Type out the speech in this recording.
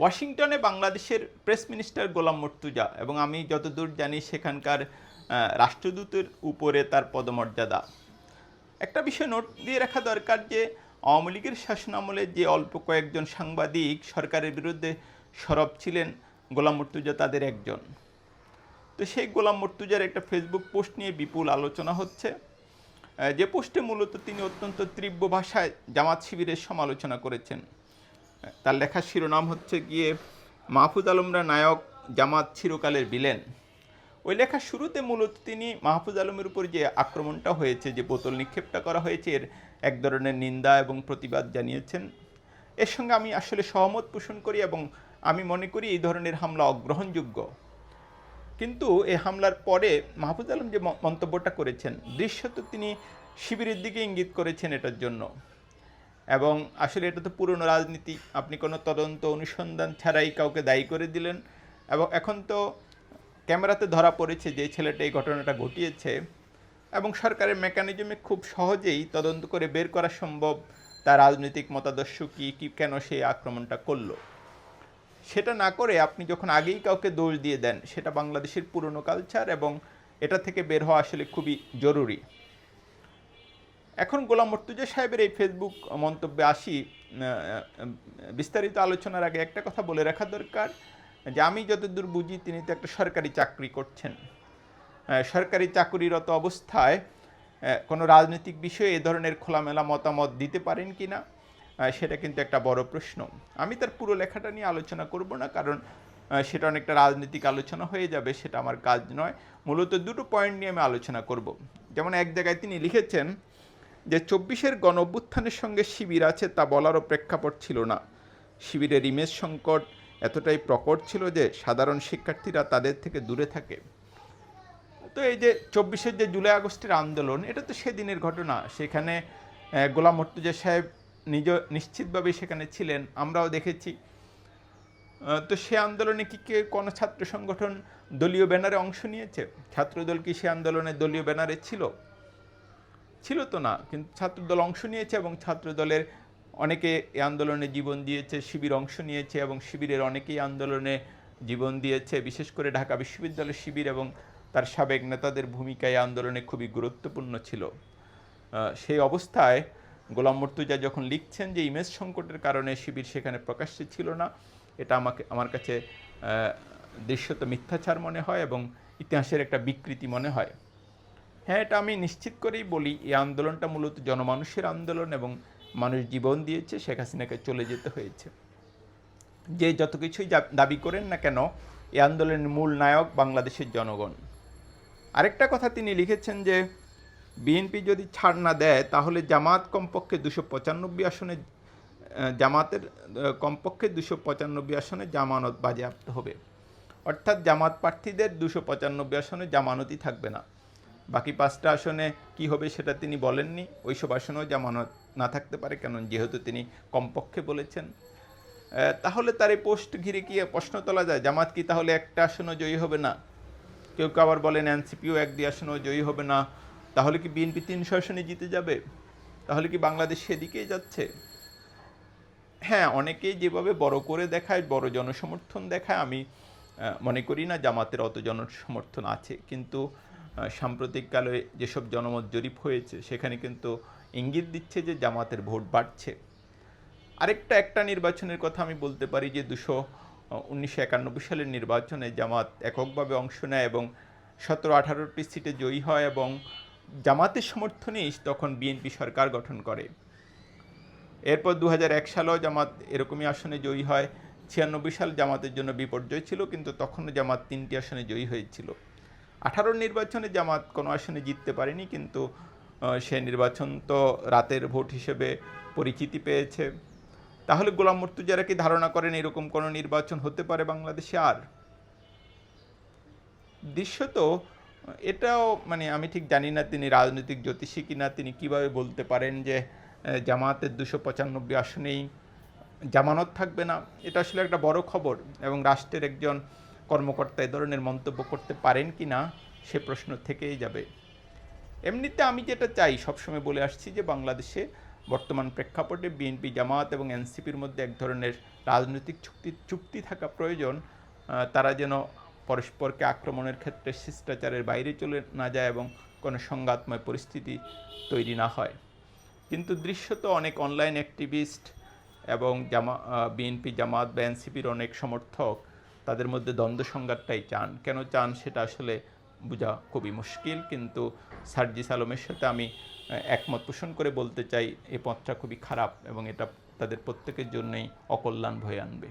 ওয়াশিংটনে বাংলাদেশের press minister গোলাম মর্তুজা এবং আমি যতদূর জানি সেখানকার রাষ্ট্রদূতের উপরে তার পদমর্যাদা। একটা বিষয় নোট দিয়ে রাখা দরকার যে, আওয়ামী লীগের শাসনামলে যে অল্প কয়েকজন সাংবাদিক সরকারের বিরুদ্ধে সরব ছিলেন গোলাম মর্তুজা, তাদের একজন। তো সেই গোলাম মর্তুজার একটা ফেসবুক পোস্ট নিয়ে বিপুল আলোচনা হচ্ছে। যে পোস্টে মূলত তিনি অত্যন্ত তীব্র ভাষায় জামাত শিবিরের সমালোচনা করেছেন। তার লেখার শিরোনাম হচ্ছে গিয়ে মাহফুজ আলমরা নায়ক জামাত চিরকালের বিলেন ওই লেখার শুরুতে মূলত তিনি মাহফুজ আলমের উপর যে আক্রমণটা হয়েছে, যে বোতল নিক্ষেপটা করা হয়েছে, এর এক ধরনের নিন্দা এবং প্রতিবাদ জানিয়েছেন। এর সঙ্গে আমি আসলে সহমত পোষণ করি এবং আমি মনে করি এই ধরনের হামলা অগ্রহণযোগ্য। কিন্তু এই হামলার পরে মাহফুজ আলম যে মন্তব্যটা করেছেন, দৃশ্যত তিনি শিবিরের দিকে ইঙ্গিত করেছেন এটার জন্য। এবং আসলে এটা তো পুরনো রাজনীতি। আপনি কোনো তদন্ত, অনুসন্ধান ছাড়াই কাউকে দায়ী করে দিলেন। এবং এখন তো ক্যামেরাতে ধরা পড়েছে যে ছেলেটা এই ঘটনাটা ঘটিয়েছে। এবং সরকারের মেকানিজমে খুব সহজেই তদন্ত করে বের করা সম্ভব তার রাজনৈতিক মতাদর্শ কী কী কেন সে আক্রমণটা করল। সেটা না করে আপনি যখন আগেই কাউকে দোষ দিয়ে দেন, সেটা বাংলাদেশের পুরনো কালচার এবং এটা থেকে বের হওয়া আসলে খুবই জরুরি। এখন গোলাম মর্তুজা সাহেবের এই ফেসবুক মন্তব্যে আসি বিস্তারিত আলোচনার আগে একটা কথা বলে রাখা দরকার, যে আমি যতদূর বুঝি তিনি তো একটা সরকারি চাকরি করছেন। সরকারি চাকরিরত অবস্থায় কোনো রাজনৈতিক বিষয়ে এ ধরনের খোলামেলা মতামত দিতে পারেন কি না সেটা কিন্তু একটা বড় প্রশ্ন। আমি তার পুরো লেখাটা নিয়ে আলোচনা করব না, কারণ সেটা অনেকটা রাজনৈতিক আলোচনা হয়ে যাবে, সেটা আমার কাজ নয়। মূলত দুটো পয়েন্ট নিয়ে আমি আলোচনা করব। যেমন এক জায়গায় তিনি লিখেছেন যে চব্বিশের গণ অভ্যুত্থানের সঙ্গে শিবির আছে তা বলারও প্রেক্ষাপট ছিল না। শিবিরের ইমেজ সংকট এতটাই প্রকট ছিল যে সাধারণ শিক্ষার্থীরা তাদের থেকে দূরে থাকে। তো এই যে চব্বিশের যে জুলাই আগস্টের আন্দোলন, এটা তো সেদিনের ঘটনা। সেখানে গোলাম মর্তুজা সাহেব নিজ, নিশ্চিতভাবেই সেখানে ছিলেন। আমরাও দেখেছি। তো সে আন্দোলনে কি কে, কোনো ছাত্র সংগঠন দলীয় ব্যানারে অংশ নিয়েছে? ছাত্রদল কি সে আন্দোলনে দলীয় ব্যানারে ছিল? ছিল তো না, কিন্তু ছাত্রদল অংশ নিয়েছে এবং ছাত্রদলের অনেকে এই আন্দোলনে জীবন দিয়েছে, শিবির অংশ নিয়েছে এবং শিবিরের অনেকেই আন্দোলনে জীবন দিয়েছে। বিশেষ করে ঢাকা বিশ্ববিদ্যালয় শিবির এবং তার সাবেক নেতাদের ভূমিকা এই আন্দোলনে খুবই গুরুত্বপূর্ণ ছিল। সেই অবস্থায় গোলাম মর্তুজা যখন লিখছেন যে ইমেজ সংকটের কারণে শিবির সেখানে প্রকাশ্যে ছিল না, এটা আমাকে, আমার কাছে দৃশ্যত মিথ্যাচার মনে হয় এবং ইতিহাসের একটা বিকৃতি মনে হয়। হ্যাঁ এটা আমি নিশ্চিত করেই বলি, এই আন্দোলনটা মূলত জনমানুষের আন্দোলন এবং মানুষ জীবন দিয়েছে, শেখ হাসিনাকে চলে যেতে হয়েছে। যে যত কিছুই দাবি করেন না কেন, এই আন্দোলনের মূল নায়ক বাংলাদেশের জনগণ। আরেকটা কথা তিনি লিখেছেন যে, বিএনপি যদি ছাড় না দেয়, তাহলে জামাত কমপক্ষে দুশো পঁচানব্বই আসনে জামাতের কমপক্ষে দুশো পঁচানব্বই আসনে জামানত বাজেয়াপ্ত হবে। অর্থাৎ জামাত প্রার্থীদের দুশো পঁচানব্বই আসনে জামানতই থাকবে না। বাকি পাঁচটা আসনে কি হবে সেটা তিনি বলেননি। ওইসব আসনেও জামানত না থাকতে পারে কেন যেহেতু তিনি কমপক্ষে বলেছেন। তাহলে তার এই পোস্ট ঘিরে কি প্রশ্ন তোলা যায়? জামাত কি তাহলে একটা আসনও জয়ী হবে না? কেউ কেউ আবার বলেন, এনসিপিও এক দুই আসনও জয়ী হবে না। তাহলে কি বিএনপি তিনশো আসনে জিতে যাবে? তাহলে কি বাংলাদেশ সেদিকেই যাচ্ছে? হ্যাঁ অনেকেই যেভাবে বড় করে দেখায়, বড় জনসমর্থন দেখায়, আমি মনে করি না জামাতের অত জনসমর্থন আছে। কিন্তু সাম্প্রতিককালে যেসব জনমত জরিপ হয়েছে, সেখানে কিন্তু ইঙ্গিত দিচ্ছে যে জামাতের ভোট বাড়ছে। আরেকটা একটা নির্বাচনের কথা আমি বলতে পারি যে দুশো উনিশশো একানব্বই সালের নির্বাচনে জামাত এককভাবে অংশ নেয় এবং সতেরো, আঠারোটি সিটে জয়ী হয় এবং জামাতের সমর্থনেই তখন বিএনপি সরকার গঠন করে। এরপর দু হাজার এক সালেও জামাত এরকমই আসনে জয়ী হয়। ছিয়ানব্বই সাল জামাতের জন্য বিপর্যয় ছিল, কিন্তু তখনও জামাত তিনটি আসনে জয়ী হয়েছিল। আঠারোর নির্বাচনে জামাত কোনো আসনে জিততে পারেনি, কিন্তু সে নির্বাচন তো রাতের ভোট হিসেবে পরিচিতি পেয়েছে। তাহলে গোলাম মর্তুজারা কি ধারণা করেন এরকম কোনো নির্বাচন হতে পারে বাংলাদেশে আর? দৃশ্যত এটাও মানে আমি ঠিক জানি না তিনি রাজনৈতিক জ্যোতিষী কিনা, তিনি কীভাবে বলতে পারেন যে জামাতের দুশো পঁচানব্বই আসনেই জামানত থাকবে না, এটা আসলে একটা বড় খবর। এবং রাষ্ট্রের একজন কর্মকর্তা এ ধরনের মন্তব্য করতে পারেন কি না, সে প্রশ্ন থেকেই যাবে। এমনিতে আমি যেটা চাই, সবসময় বলে আসছি যে বাংলাদেশে বর্তমান প্রেক্ষাপটে বিএনপি জামাত এবং এনসিপির মধ্যে এক ধরনের রাজনৈতিক চুক্তি চুক্তি থাকা প্রয়োজন। তারা যেন পরস্পরকে আক্রমণের ক্ষেত্রে শিষ্টাচারের বাইরে চলে না যায় এবং কোনো সংঘাতময় পরিস্থিতি তৈরি না হয়। কিন্তু দৃশ্যত অনেক অনলাইন অ্যাক্টিভিস্ট এবং জামা বিএনপি জামাত বা এনসিপির অনেক সমর্থক। তাদের মধ্যে দ্বন্দ্ব সংঘাতটাই চান। কেন চান সেটা আসলে বোঝা খুবই মুশকিল, কিন্তু সার্জিস আলমের সাথে আমি একমত পোষণ করে বলতে চাই, এ পথটা খুবই খারাপ এবং এটা তাদের প্রত্যেকের জন্যই অকল্যাণ বয়ে আনবে।